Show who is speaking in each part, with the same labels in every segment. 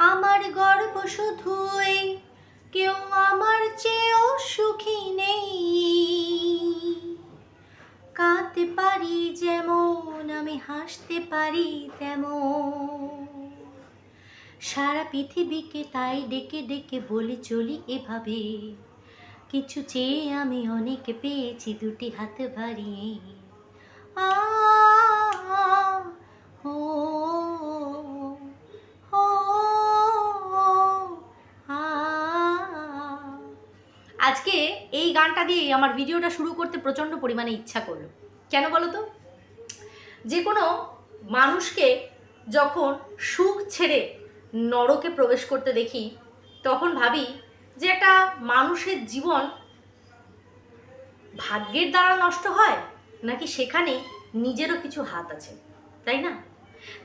Speaker 1: আমার গর্ব শুধুই, কেউ আমার চেয়েও সুখী নেই। কাঁদতে পারি যেমন, আমি হাসতে পারি তেমন। সারা পৃথিবীকে তাই ডেকে ডেকে বলে চলি এভাবে। কিছু চেয়ে আমি অনেক পেয়েছি, দুটি হাত বাড়িয়ে। আ ও ও আ আজকে এই গানটা দিয়ে আমার ভিডিওটা শুরু করতে প্রচণ্ড পরিমাণে ইচ্ছা করল। কেন বলো তো? যে কোনো মানুষকে যখন সুখ ছেড়ে নরকে প্রবেশ করতে দেখি, তখন ভাবি যে একটা মানুষের জীবন ভাগ্যের দ্বারা নষ্ট হয়, নাকি সেখানে নিজেরও কিছু হাত আছে, তাই না?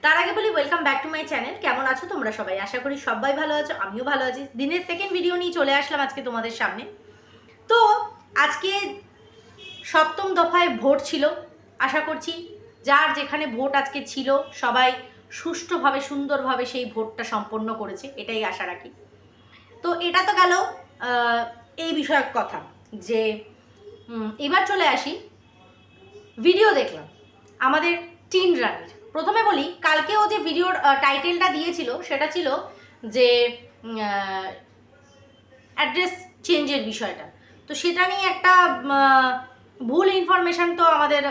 Speaker 1: তার আগে বলি welcome back to my channel কেমন আছো তোমরা সবাই? আশা করি সবাই ভালো আছো, আমিও ভালো আছি। দিনের সেকেন্ড ভিডিও নিয়ে চলে আসলাম আজকে তোমাদের সামনে। তো আজকে সপ্তম দফায় ভোট ছিল। আশা করছি যার যেখানে ভোট আজকে ছিল, সবাই সুষ্ঠুভাবে, সুন্দরভাবে সেই ভোটটা সম্পন্ন করেছে, এটাই আশা রাখি। তো এটা তো গেল এই বিষয়ক কথা যে এবার চলে আসি ভিডিও দেখলাম, আমাদের টিন রানির। প্রথমে বলি কালকেও যে ভিডিওর টাইটেলটা দিয়েছিল, সেটা ছিল যে অ্যাড্রেস চেঞ্জের বিষয়টা। তো সেটা নিয়ে একটা ভুল ইনফরমেশন তো আমাদের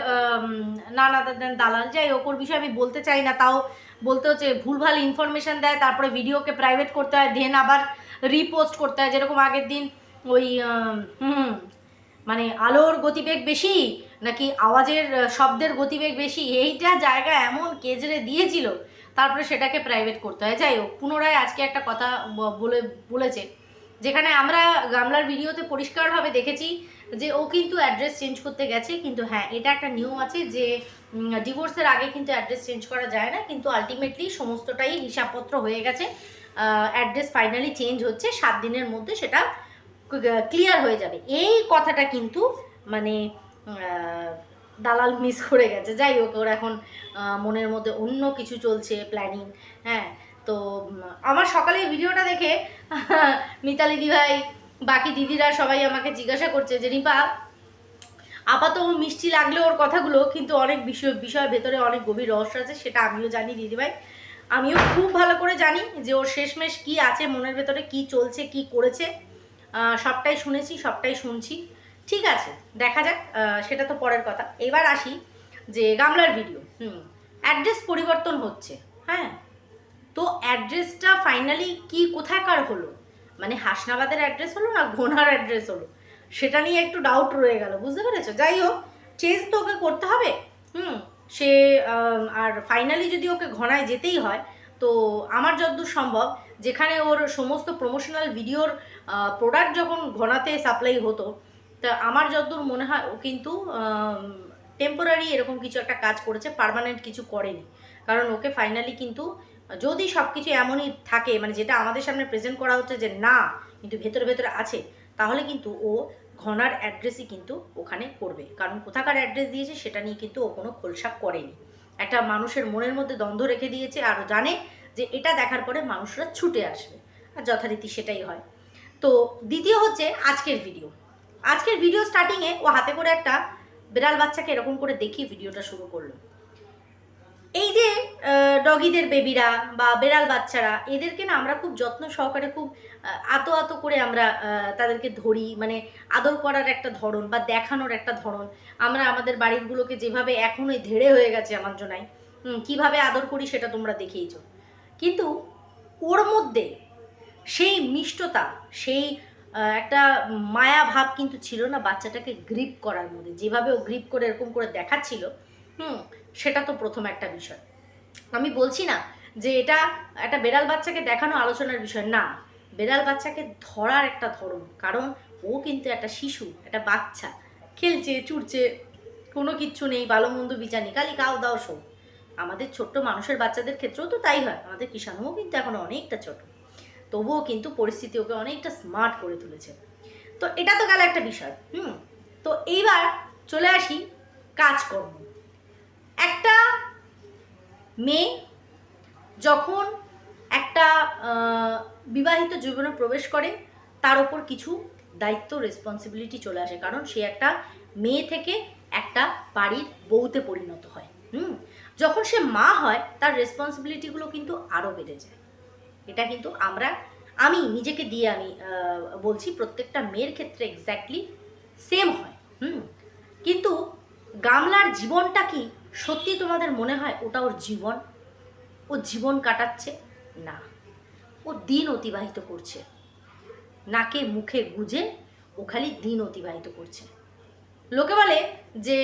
Speaker 1: না না দালাল। যাই হোক, ওর বিষয়ে আমি বলতে চাই না, তাও বলতে হচ্ছে ভুলভাল ইনফরমেশন দেয়, তারপরে ভিডিওকে প্রাইভেট করতে হয় দেন আবার রিপোস্ট করতে হয়, যেরকম আগের দিন ওই মানে আলোর গতিবেগ বেশি, নাকি আওয়াজের শব্দের গতিবেগ বেশি, এইটা জায়গা এমন কেজরে দিয়েছিল, তারপরে সেটাকে প্রাইভেট করতে হয়। যাই হোক, পুনরায় আজকে একটা কথা বলে, বলেছে। যেখানে আমরা গামলার ভিডিওতে পরিষ্কারভাবে দেখেছি যে ও কিন্তু অ্যাড্রেস চেঞ্জ করতে গেছে, কিন্তু হ্যাঁ এটা একটা নিয়ম আছে যে ডিভোর্সের আগে কিন্তু অ্যাড্রেস চেঞ্জ করা যায় না, কিন্তু আলটিমেটলি সমস্তটাই হিসাবপত্র হয়ে গেছে। অ্যাড্রেস ফাইনালি চেঞ্জ হচ্ছে, সাত দিনের মধ্যে সেটা ক্লিয়ার হয়ে যাবে। এই কথাটা কিন্তু মানে দালাল মিস করে গেছে। যাই হোক, ওর এখন মনের মধ্যে অন্য কিছু চলছে প্ল্যানিং হ্যাঁ। তো আমার সকালে ভিডিওটা দেখে মিতালি দিভাই, বাকি দিদিরা সবাই আমাকে জিজ্ঞাসা করছে যে, রিপা, আপাতত মিষ্টি লাগলে ওর কথাগুলো, কিন্তু অনেক বিষয়, বিষয়ের ভেতরে অনেক গভীর রহস্য আছে, সেটা আমিও জানি দিদিভাই। আমিও খুব ভালো করে জানি যে ওর শেষমেশ কি আছে, মনের ভেতরে কি চলছে, কি করেছে। সবটাই শুনেছি, সবটাই শুনছি। ঠিক আছে, দেখা যাক সেটা তো পরের কথা। এবার আসি যে গামলার ভিডিও হুম, অ্যাড্রেস পরিবর্তন হচ্ছে। হ্যাঁ তো অ্যাড্রেসটা ফাইনালি কি কোথাকার হলো? মানে হাসনাবাদের অ্যাড্রেস হলো না ঘোনার অ্যাড্রেস হলো? সেটা নিয়ে একটু ডাউট রয়ে গেল, বুঝতে পেরেছ? যাই হোক চেঞ্জ তো ওকে করতে হবে। হুম, সে আর ফাইনালি যদি ওকে ঘনায় যেতেই হয়, তো আমার যতদূর সম্ভব, যেখানে ওর সমস্ত প্রমোশনাল ভিডিওর প্রোডাক্ট যখন ঘনাতে সাপ্লাই হতো, তা আমার যতদূর মনে হয়, ও কিন্তু টেম্পোরারি এরকম কিছু একটা কাজ করেছে পার্মানেন্ট কিছু করেনি। কারণ ওকে ফাইনালি কিন্তু যদি সব কিছু এমনই থাকে মানে যেটা আমাদের সামনে প্রেজেন্ট করা হচ্ছে যে না, কিন্তু ভেতরে ভেতরে আছে, তাহলে কিন্তু ও ঘনার অ্যাড্রেসই কিন্তু ওখানে করবে। কারণ কোথাকার অ্যাড্রেস দিয়েছে সেটা নিয়ে কিন্তু ও কোনো খোলসাপ করেনি। একটা মানুষের মনের মধ্যে দ্বন্দ্ব রেখে দিয়েছে আর জানে যে এটা দেখার পরে মানুষরা ছুটে আসবে। আর যথারীতি সেটাই হয়। তো দ্বিতীয় হচ্ছে আজকের ভিডিও আজকের ভিডিও স্টার্টিংয়ে ও হাতে করে একটা বিড়াল বাচ্চাকে এরকম করে দেখিয়ে ভিডিওটা শুরু করল। এই যে ডগিদের বেবিরা বা বেড়াল বাচ্চারা এদেরকে না আমরা খুব যত্ন সহকারে খুব আতো আতো করে আমরা তাদেরকে ধরি মানে আদর করার একটা ধরন বা দেখানোর একটা ধরন। আমরা আমাদের বাড়িগুলোকে যেভাবে এখনোই ধেড়ে হয়ে গেছে আমার জন্যই হুম, কীভাবে আদর করি সেটা তোমরা দেখেইছো। কিন্তু ওর মধ্যে সেই মিষ্টতা সেই একটা মায়া ভাব কিন্তু ছিল না বাচ্চাটাকে গ্রিপ করার মধ্যে। যেভাবে ও গ্রিপ করে এরকম করে দেখাচ্ছিল হুম সেটা তো প্রথম একটা বিষয়। আমি বলছি না যে এটা একটা বেড়াল বাচ্চাকে দেখানো আলোচনার বিষয়, না। বেড়াল বাচ্চাকে ধরার একটা ধরন, কারণ ও কিন্তু একটা শিশু, একটা বাচ্চা। খেলছে, চুরছে, কোনো কিচ্ছু নেই, ভালো মন্দ বিচার খালি কাও দাও সব আমাদের ছোট্ট মানুষের বাচ্চাদের ক্ষেত্রেও তো তাই হয়, আমাদের কিষাণুও কিন্তু এখন অনেকটা ছোট। তবুও কিন্তু পরিস্থিতি ওকে অনেকটা স্মার্ট করে তুলেছে। তো এটা তো গেল একটা বিষয়, হুম? তো এইবার চলে আসি কাজকর্ম। একটা মেয়ে যখন একটা বিবাহিত জীবনে প্রবেশ করে, তার ওপর কিছু দায়িত্ব রেসপন্সিবিলিটি চলে আসে। কারণ সে একটা মেয়ে থেকে একটা বাড়ির বউতে পরিণত হয়। হুম? যখন সে মা হয়, তার রেসপন্সিবিলিটিগুলো কিন্তু আরও বেড়ে যায়। এটা কিন্তু আমরা, আমি, নিজেকে দিয়ে আমি বলছি, প্রত্যেকটা মেয়ের ক্ষেত্রে এক্স্যাক্টলি সেম হয়। হুম? কিন্তু গামলার জীবনটা কি সত্যি তোমাদের মনে হয় ওটা ওর জীবন? ও জীবন কাটাচ্ছে? না। ও দিন অতিবাহিত করছে। নাকে মুখে গুজে ও খালি দিন অতিবাহিত করছে। লোকে বলে যে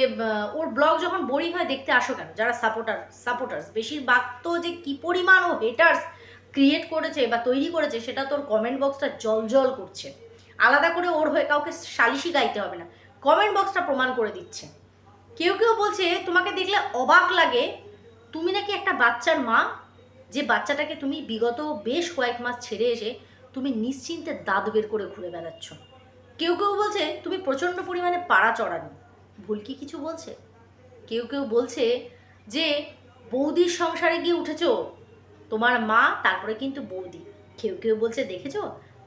Speaker 1: ওর ব্লগ যখন বোরিং হয়, দেখতে আসো কেন? যারা সাপোর্টার সাপোর্টার্স বেশিরভাগ তো যে কি পরিমাণ ও হেটার্স ক্রিয়েট করেছে বা তৈরি করেছে, সেটা তোর কমেন্ট বক্সটা জল জল করছে। আলাদা করে ওর হয়ে কাউকে সালিশি গাইতে হবে না। কমেন্ট বক্সটা প্রমাণ করে দিচ্ছে। কেউ কেউ বলছে, তোমাকে দেখলে অবাক লাগে। তুমি নাকি একটা বাচ্চার মা, যে বাচ্চাটাকে তুমি বিগত বেশ কয়েক মাস ছেড়ে এসে তুমি নিশ্চিন্তে দাঁত বের করে ঘুরে বেড়াচ্ছ। কেউ কেউ বলছে, তুমি প্রচণ্ড পরিমাণে পাড়া চড়ানি। ভুল কি কিছু বলছে? কেউ কেউ বলছে যে, বৌদির সংসারে গিয়ে উঠেছো, তোমার মা, তারপরে কিন্তু বৌদি। কেউ কেউ বলছে, দেখেছ?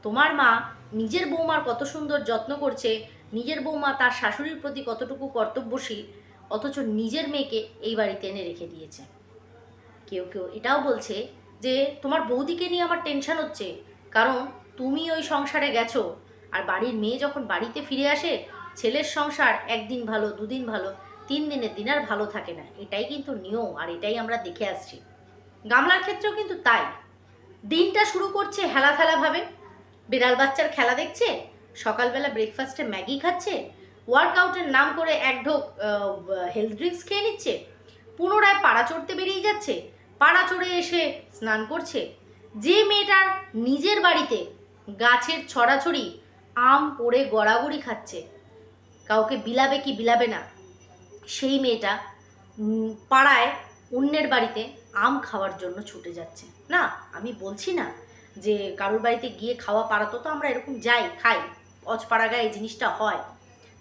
Speaker 1: তোমার মা নিজের বৌমার কত সুন্দর যত্ন করছে নিজের বৌমা তার শাশুড়ির প্রতি কতটুকু কর্তব্যশীল, অথচ নিজের মেয়েকে এই বাড়িতে এনে রেখে দিয়েছে। কেউ কেউ এটাও বলছে যে, তোমার বৌদিকে নিয়ে আমার টেনশন হচ্ছে। কারণ তুমি ওই সংসারে গেছো, আর বাড়ির মেয়ে যখন বাড়িতে ফিরে আসে, ছেলের সংসার একদিন ভালো, দুদিন ভালো, তিন দিনের দিন আর ভালো থাকে না। এটাই কিন্তু নিয়ম, আর এটাই আমরা দেখে আসছি। গামলার ক্ষেত্রেও কিন্তু তাই। দিনটা শুরু করছে হেলা খেলাভাবে বিড়াল বাচ্চার খেলা দেখছে সকালবেলা ব্রেকফাস্টে ম্যাগি খাচ্ছে ওয়ার্কআউটের নাম করে এক ঢোক হেলথ ড্রিঙ্কস খেয়ে নিচ্ছে, পুনরায় পাড়া চড়তে বেরিয়ে যাচ্ছে, পাড়া চড়ে এসে স্নান করছে। যে মেয়েটার নিজের বাড়িতে গাছের ছড়াছড়ি, আম পড়ে গড়াগড়ি খাচ্ছে, কাউকে বিলাবে কি বিলাবে না, সেই মেয়েটা পাড়ায় অন্যের বাড়িতে আম খাওয়ার জন্য ছুটে যাচ্ছে। না, আমি বলছি না যে কারোর বাড়িতে গিয়ে খাওয়া পাড়াতো তো আমরা এরকম যাই, খাই। অজপাড়া গায়ে এই জিনিসটা হয়।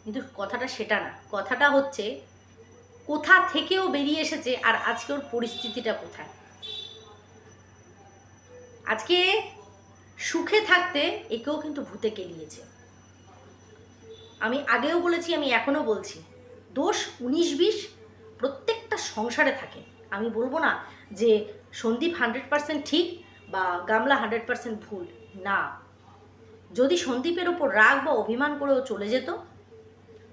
Speaker 1: কিন্তু কথাটা সেটা না। কথাটা হচ্ছে, কোথা থেকেও বেরিয়ে এসেছে আর আজকে ওর পরিস্থিতিটা কোথায়? আজকে সুখে থাকতে একেও কিন্তু ভূতে কেলিয়েছে। আমি আগেও বলেছি, আমি এখনও বলছি, দোষ উনিশ বিশ প্রত্যেকটা সংসারে থাকে। আমি বলব না যে সন্দীপ হান্ড্রেড পার্সেন্ট ঠিক বা গামলা হান্ড্রেড পার্সেন্ট ভুল। না। যদি সন্দীপের ওপর রাগ বা অভিমান করেও চলে যেত,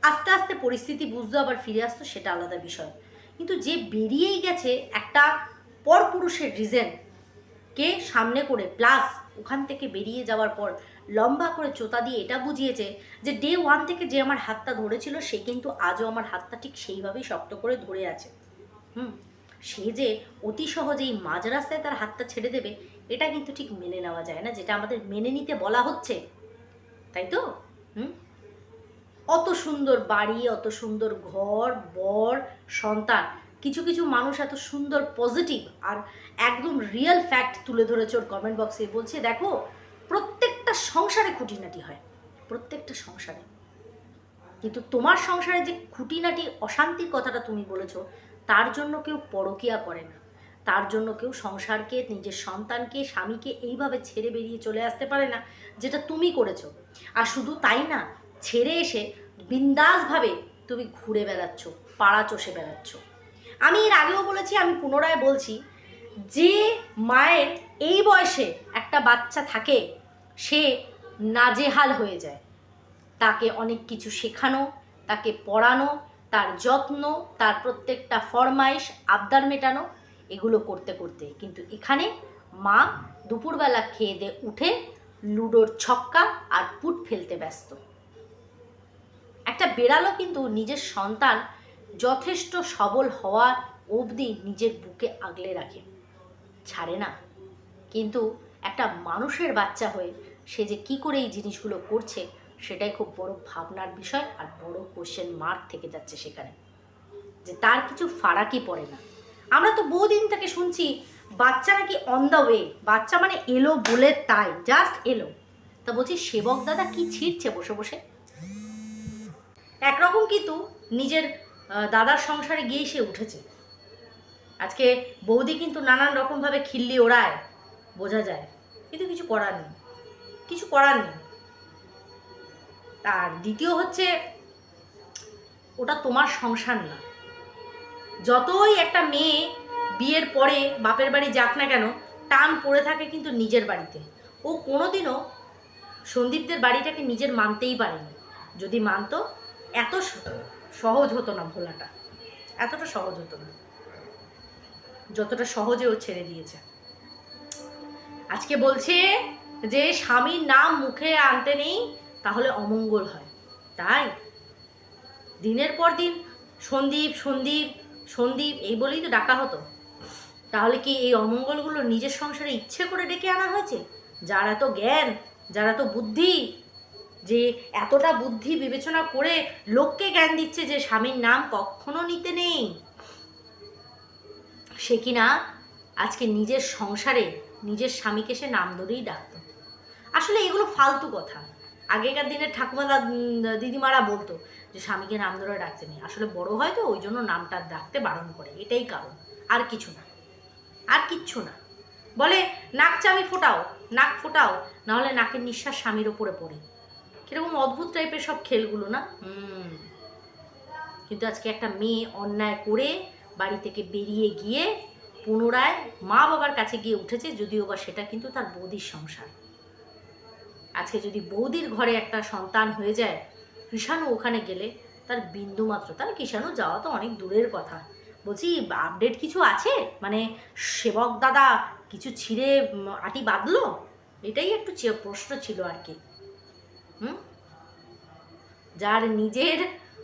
Speaker 1: আস্তে আস্তে পরিস্থিতি বুঝতো আবার ফিরে আসতো সেটা আলাদা বিষয়। কিন্তু যে বেরিয়েই গেছে একটা পরপুরুষের রিজন কে সামনে করে প্লাস ওখান থেকে বেরিয়ে যাওয়ার পর লম্বা করে চোতা দিয়ে এটা বুঝিয়েছে যে ডে ওয়ান থেকে যে আমার হাতটা ধরেছিল, সে কিন্তু আজও আমার হাতটা ঠিক সেইভাবেই শক্ত করে ধরে আছে। হুম? সে যে অতি সহজেই মাঝ রাস্তায় তার হাতটা ছেড়ে দেবে, এটা কিন্তু ঠিক মেনে নেওয়া যায় না, যেটা আমাদের মেনে নিতে বলা হচ্ছে। তাই তো? হুম? অত সুন্দর বাড়ি, অত সুন্দর ঘর, বর, সন্তান, কিছু কিছু মানুষ এত সুন্দর পজিটিভ আর একদম রিয়েল ফ্যাক্ট তুলে ধরেছে ওর কমেন্ট বক্সে বলছে, দেখো, প্রত্যেকটা সংসারে খুঁটিনাটি হয়, প্রত্যেকটা সংসারে। কিন্তু তোমার সংসারে যে খুঁটিনাটি, অশান্তির কথাটা তুমি বলেছ তার জন্য কেউ পরকিয়া করে না। তার জন্য কেউ সংসারকে, নিজের সন্তানকে, স্বামীকে এইভাবে ছেড়ে বেরিয়ে চলে আসতে পারে না, যেটা তুমি করেছ। আর শুধু তাই না, ছেড়ে এসে বিন্দাসভাবে তুমি ঘুরে বেড়াচ্ছ, পাড়া চষে বেড়াচ্ছ। আমি এর আগেও বলেছি, আমি পুনরায় বলছি, যে মায়ের এই বয়সে একটা বাচ্চা থাকে, সে নাজেহাল হয়ে যায়। তাকে অনেক কিছু শেখানো, তাকে পড়ানো তার যত্ন, তার প্রত্যেকটা ফরমাইশ, আবদার মেটানো, এগুলো করতে করতে। কিন্তু এখানে মা দুপুরবেলা খেয়ে দিয়ে উঠে লুডোর ছক্কা আর পুট ফেলতে ব্যস্ত। একটা বেড়ালও কিন্তু নিজের সন্তান যথেষ্ট সবল হওয়ার অবধি নিজের বুকে আগলে রাখে। ছাড়ে না। কিন্তু একটা মানুষের বাচ্চা হয়ে সে যে কি করে এই জিনিসগুলো করছে সেটাই খুব বড় ভাবনার বিষয় আর বড় কোশ্চেন মার্ক থেকে যাচ্ছে সেখানে। যে তার কিছু ফারাকই পড়ে না। আমরা তো বহুদিন থেকে শুনছি, বাচ্চা নাকি অন দ্য ওয়ে বাচ্চা মানে এলো বলে তাই জাস্ট এলো। তা বলছি, সেবক দাদা কি ছিঁড়ছে বসে বসে? একরকম কিন্তু নিজের দাদার সংসারে গিয়ে সে উঠেছে। আজকে বৌদি কিন্তু নানান রকমভাবে খিল্লি ওড়ায়, বোঝা যায়। কিন্তু কিছু করার নেই। কিছু করার নেই। আর দ্বিতীয় হচ্ছে, ওটা তোমার সংসার না। যতই একটা মেয়ে বিয়ের পরে বাপের বাড়ি যাক না কেন, টান পড়ে থাকে কিন্তু নিজের বাড়িতে। ও কোনোদিনও সন্দীপদের বাড়িটাকে নিজের মানতেই পারেনি। যদি মানতো, এত সহজ হতো না ভোলাটা। এতটা সহজ হতো না। যতটা সহজে ও ছেড়ে দিয়েছে। আজকে বলছে যে, স্বামীর নাম মুখে আনতে নেই তাহলে অমঙ্গল হয়। তাই? দিনের পর দিন সন্দীপ সন্দীপ সন্দীপ, এই বলেই তো ডাকা হতো। তাহলে কি এই অমঙ্গলগুলো নিজের সংসারে ইচ্ছে করে ডেকে আনা হয়েছে? যার এত জ্ঞান, যার এত বুদ্ধি, যে এতটা বুদ্ধি বিবেচনা করে লোককে জ্ঞান দিচ্ছে যে স্বামীর নাম কখনো নিতে নেই। সে কিনা আজকে নিজের সংসারে নিজের স্বামীকে সে নাম ধরেই ডাকতো। আসলে এগুলো ফালতু কথা। আগেকার দিনের ঠাকুমারা দিদিমারা বলতো যে স্বামীকে নাম ধরে ডাকতে নেই। আসলে বড় হয় তো, ওই জন্য নামটা ডাকতে বারণ করে। এটাই কারণ। আর কিছু না। আর কিচ্ছু না। বলে নাক চামি ফোটাও, নাক ফোটাও, নাহলে নাকের নিঃশ্বাস স্বামীর ওপরে পড়ে। কীরকম অদ্ভুত টাইপের সব খেলগুলো না? হুম। কিন্তু আজকে একটা মেয়ে অন্যায় করে বাড়ি থেকে বেরিয়ে গিয়ে পুনরায় মা বাবার কাছে গিয়ে উঠেছে, যদিও বা সেটা কিন্তু তার বৌদির সংসার। আজকে যদি বৌদির ঘরে একটা সন্তান হয়ে যায় কৃষাণু ওখানে গেলে তার বিন্দু মাত্র। তার কৃষাণু যাওয়া তো অনেক দূরের কথা। বলছি আপডেট কিছু আছে? মানে সেবক দাদা কিছু ছিঁড়ে আটি বাঁধলো? এটাই একটু প্রশ্ন ছিল আর কি। হুম? যার নিজের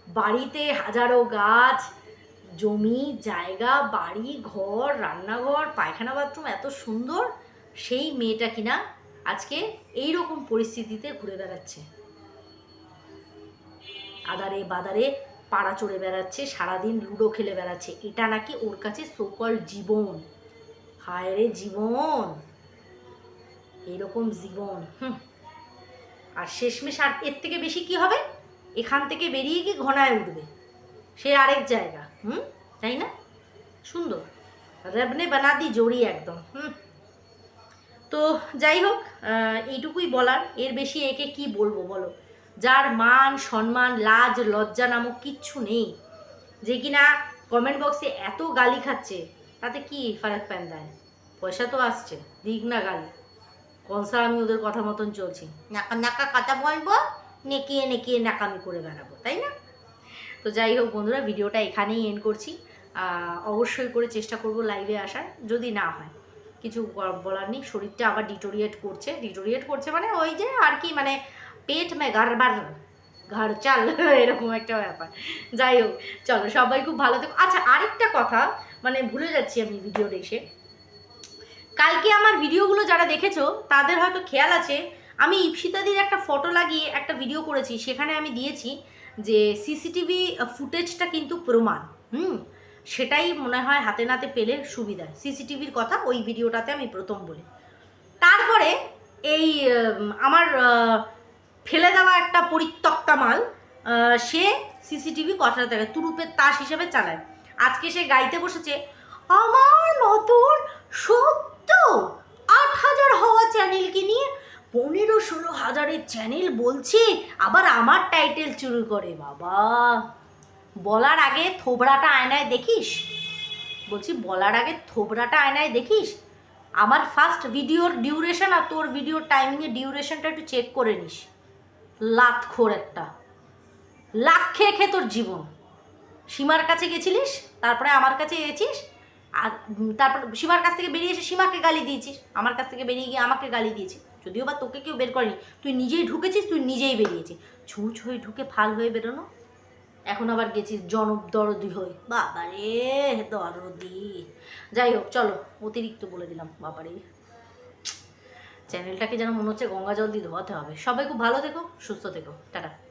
Speaker 1: বাড়িতে হাজারো গাছ, জমি, জায়গা, বাড়ি, ঘর, রান্নাঘর, পায়খানা বাথরুম এত সুন্দর, সেই মেয়েটা কিনা আজকে এই রকম পরিস্থিতিতে ঘুরে বেড়াচ্ছে। আদারে বাদারে পাড়া চড়ে বেড়াচ্ছে, সারাদিন লুডো খেলে বেড়াচ্ছে। এটা নাকি ওর কাছে সকল জীবন। হায় রে জীবন! এরকম জীবন, হুম। আর শেষমেশ আর এর থেকে বেশি কি হবে? এখান থেকে বেরিয়ে গিয়ে ঘনায় উঠবে। সে আরেক জায়গা, হুম? তাই না? সুন্দর। রবনে বানাদি জড়ি একদম, হুম। তো যাই হোক এইটুকুই বলার। এর বেশি একে কি বলব বলো? যার মান, সম্মান, লাজ, লজ্জা নামক কিচ্ছু নেই। যে কিনা কমেন্ট বক্সে এত গালি খাচ্ছে, তাতে কি ফারাক প্যান দেয় পয়সা তো আসছে, দিক না গালি। কনসা আমি ওদের কথা মতন চলছি। নাকা নাকা কথা বলব, নেকিয়ে নেকিয়ে নাকামি করে বেড়াবো, তাই না? তো যাই হোক বন্ধুরা ভিডিওটা এখানেই এন্ড করছি। অবশ্যই করে চেষ্টা করব লাইভে আসার, যদি না হয়। কিছু বলার নেই। শরীরটা আবার ডিটোরিয়েট করছে। ডিটোরিয়েট করছে মানে ওই যে আর কি মানে পেট মে গারবার ঘর চাল এরকম একটা ব্যাপার। যাই হোক, চলো সবাই খুব ভালো থেকো। আচ্ছা আরেকটা কথা মানে ভুলে যাচ্ছি আমি ভিডিওটা এসে। কালকে আমার ভিডিওগুলো যারা দেখেছ, তাদের হয়তো খেয়াল আছে, আমি ইপসিতাদির একটা ফটো লাগিয়ে একটা ভিডিও করেছি। সেখানে আমি দিয়েছি যে সিসিটিভি ফুটেজটা কিন্তু প্রমাণ। হুম? সেটাই মনে হয় হাতে নাতে পেলে সুবিধা। সিসিটিভির কথা ওই ভিডিওটাতে আমি প্রথম বলি। তারপরে এই আমার ফেলে দেওয়া একটা পরিত্যক্তা মাল সে সিসিটিভি কথা থাকে তুরুপের তাস হিসেবে চালায়। আজকে সে গাইতে বসেছে, আমার নতুন সত্য আট হাজার হওয়া চ্যানেলকে নিয়ে পনেরো ষোলো হাজারের চ্যানেল বলছি, আবার আমার টাইটেল চুরি করে, বাবা। বলার আগে থোবড়াটা আয়নায় দেখিস? বলছি, বলার আগে থোবড়াটা আয়নায় দেখিস? আমার ফার্স্ট ভিডিওর ডিউরেশন আর তোর ভিডিওর টাইমিংয়ের ডিউরেশনটা একটু চেক করে নিস। লাতখোর একটা। লাখ খেয়ে খেয়ে তোর জীবন। সীমার কাছে গেছিলিস, তারপরে আমার কাছে গেছিস, আর তারপর সীমার কাছ থেকে বেরিয়ে এসে সীমাকে গালি দিয়েছিস। আমার কাছ থেকে বেরিয়ে গিয়ে আমাকে গালি দিয়েছিস। যদিও বা তোকে কেউ বের করেনি। তুই নিজেই ঢুকেছিস, তুই নিজেই বেরিয়েছিস। ছুঁচ হয়ে ঢুকে ফাল হয়ে বেরোনো। এখন আবার গেছিস জনব দরদি হয়ে। বাবারে, দরদি। যাই হোক, চলো, অতিরিক্ত বলে দিলাম, বাবারে। চ্যানেলটাকে যেন মনে হচ্ছে গঙ্গা জল দিয়ে ধোয়াতে হবে। সবাই খুব ভালো থেকো, সুস্থ থেকো। টাটা।